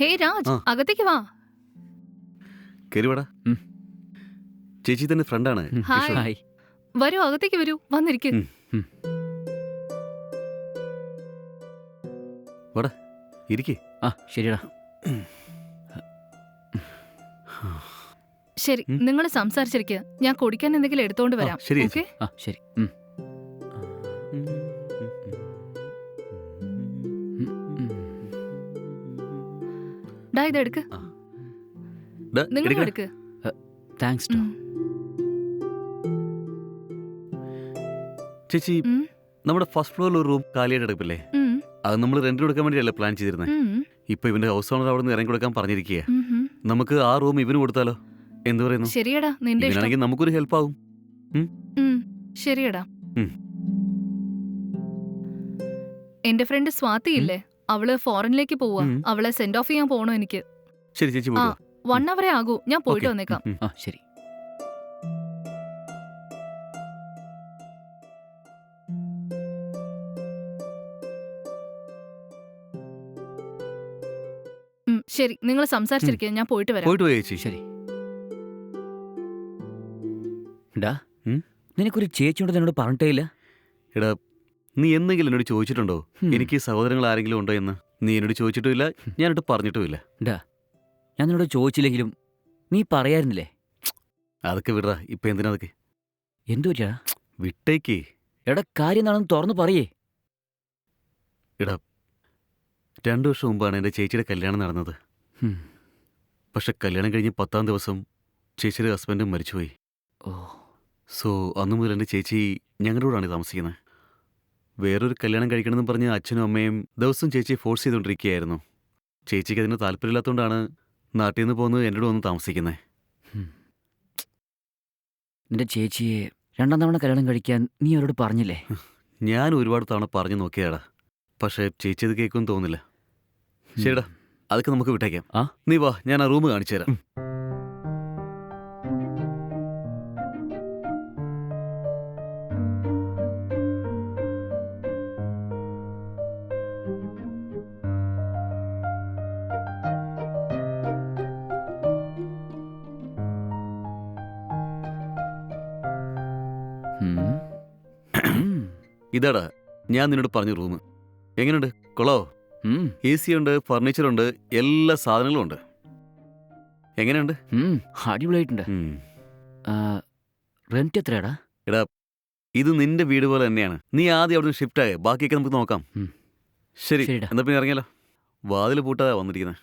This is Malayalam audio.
ഹേ രാജ് ആ. അകത്തേക്ക് വാ. കയറിവാടാ ഉം. ചേച്ചി തന്നെ ഫ്രണ്ടാണ് ഉം, ഹായ്. ഹായ്. വരൂ അകത്തേക്ക് വരൂ. വന്നിരിക്ക്. ഉം. ഇരിക്കേ. ആ ശരിടാ ശരി ഉം. നിങ്ങൾ സംസാരിച്ചിരിക്കുക ഞാൻ കുടിക്കാൻ എന്തെങ്കിലും എടുത്തോണ്ട് വരാം. ശരി ചേച്ചി. ഓക്കെ? ആ ശരി. ഉം, ഡാ ഇത് എടുക്ക്. നിങ്ങൾ എടുക്ക്. താങ്ക്സ് ടോ. ചേച്ചി നമ്മുടെ ഫസ്റ്റ് ഫ്ലോറിൽ ഒരു റൂം കാലിയായിട്ട് എടുപ്പില്ലേ? അത് നമ്മൾ റെന്റ് കൊടുക്കാൻ വേണ്ടിയല്ലേ പ്ലാൻ ചെയ്തിരുന്നത് ഇപ്പൊ ഇവന്റെ ഹൗസ് ഓണർ അവിടെ നിന്ന് ഇറങ്ങി കൊടുക്കാൻ പറഞ്ഞിരിക്കുക. നമുക്ക് ആ റൂം ഇവന് കൊടുത്താലോ? എന്ത് പറയുന്നു? ശരിയടാ നിന്റെ ഇഷ്ടം. നമുക്കൊരു ഹെൽപ്പ് ആവും. ശരിയടാ. എന്റെ ഫ്രണ്ട് സ്വാതി ഇല്ലേ? അവൾ ഫോറിനിലേക്ക് പോവാ ഉം. അവളെ സെൻഡ് ഓഫ് ചെയ്യാൻ പോണോ എനിക്ക്. ശരി ചേച്ചി. വൺ അവറേ ആകൂ. ഞാൻ പോയിട്ട് ഓക്കേ. വന്നേക്കാം. ഉം, ഉം. ആ ശരി. ഉം, ശരി. നിങ്ങൾ സംസാരിച്ചിരിക്കുക ഞാൻ പോയിട്ട് വരാം. പോയിട്ട് പോയി ചേച്ചി. ശരി. ഡാ ഉം? നിനക്കൊരു ചേച്ചിയോട് എന്നോട് പറഞ്ഞിട്ടേ ഇല്ല? എടാ നീ എന്തെങ്കിലും എന്നോട് ചോദിച്ചിട്ടുണ്ടോ? എനിക്ക് സഹോദരങ്ങൾ ആരെങ്കിലും ഉണ്ടോ എന്ന്? നീ എന്നോട് ചോദിച്ചിട്ടുമില്ല ഞാനിട്ട് പറഞ്ഞിട്ടുമില്ല. ഡാ ഞാൻ നിന്നോട് ചോദിച്ചില്ലെങ്കിലും നീ പറയായിരുന്നില്ലേ അതൊക്കെ വിടറാ ഇപ്പൊ എന്തിനാ അതൊക്കെ? എന്തു വിട്ടേക്ക്. എടാ കാര്യം എന്താണെന്ന് തുറന്നു പറയേ. എടാ രണ്ടു വർഷം മുമ്പാണ് എന്റെ ചേച്ചിയുടെ കല്യാണം നടന്നത്. പക്ഷെ കല്യാണം കഴിഞ്ഞ് പത്താം ദിവസം ചേച്ചിയുടെ ഹസ്ബൻഡും മരിച്ചുപോയി. ഓ. സോ അന്നു മുതൽ എന്റെ ചേച്ചി ഞങ്ങളുടെ കൂടാണ് താമസിക്കുന്നത്. വേറൊരു കല്യാണം കഴിക്കണമെന്ന് പറഞ്ഞ് അച്ഛനും അമ്മയും ദിവസം ചേച്ചിയെ ഫോഴ്സ് ചെയ്തുകൊണ്ടിരിക്കുകയായിരുന്നു. ചേച്ചിക്ക് അതിന് താല്പര്യമില്ലാത്തതുകൊണ്ടാണ് നാട്ടിൽ നിന്ന് പോകുന്നത് എന്നോട് വന്ന് താമസിക്കുന്നത് നിന്റെ ചേച്ചിയെ രണ്ടാം തവണ കല്യാണം കഴിക്കാൻ നീ അവരോട് പറഞ്ഞില്ലേ? ഞാൻ ഒരുപാട് തവണ പറഞ്ഞു നോക്കിയാടാ പക്ഷേ ചേച്ചി അത് കേൾക്കുമെന്ന് തോന്നുന്നില്ല. ശരിടാ അതൊക്കെ നമുക്ക് വിട്ടേക്കാം. ആ? നീ വാ ഞാൻ ആ റൂം കാണിച്ചു തരാം ഇതാടാ ഞാൻ നിന്നോട് പറഞ്ഞ റൂം. എങ്ങനെയുണ്ട്? കൊളോ. എ സി ഉണ്ട് ഫർണിച്ചർ ഉണ്ട് എല്ലാ സാധനങ്ങളും ഉണ്ട്. എങ്ങനെയുണ്ട്. അടിപൊളിയായിട്ടുണ്ട്. റെന്റ് എത്രയാടാ? ഇത് നിന്റെ വീട് പോലെ തന്നെയാണ്. നീ ആദ്യം അവിടെ ഷിഫ്റ്റ് ആയ ബാക്കിയൊക്കെ നമുക്ക് നോക്കാം. ശരി എന്താ എന്നാ പിന്നെ ഇറങ്ങിയല്ലോ വാതിൽ പൂട്ടാ വന്നിരിക്കുന്നത്.